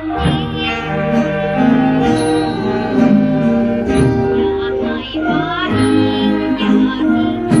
Thank you.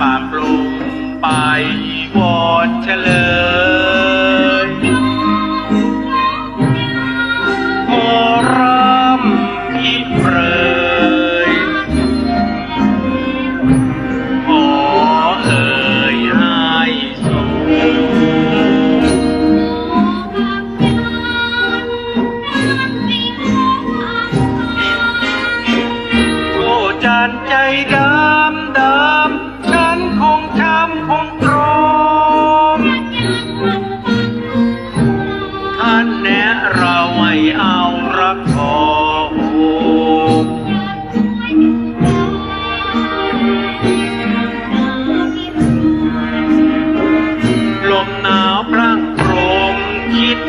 ปากลงไปวอนเฉลยโมรำอิเปรยขอเอ่ยให้สูงโอ้จันใจดำด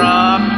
รัก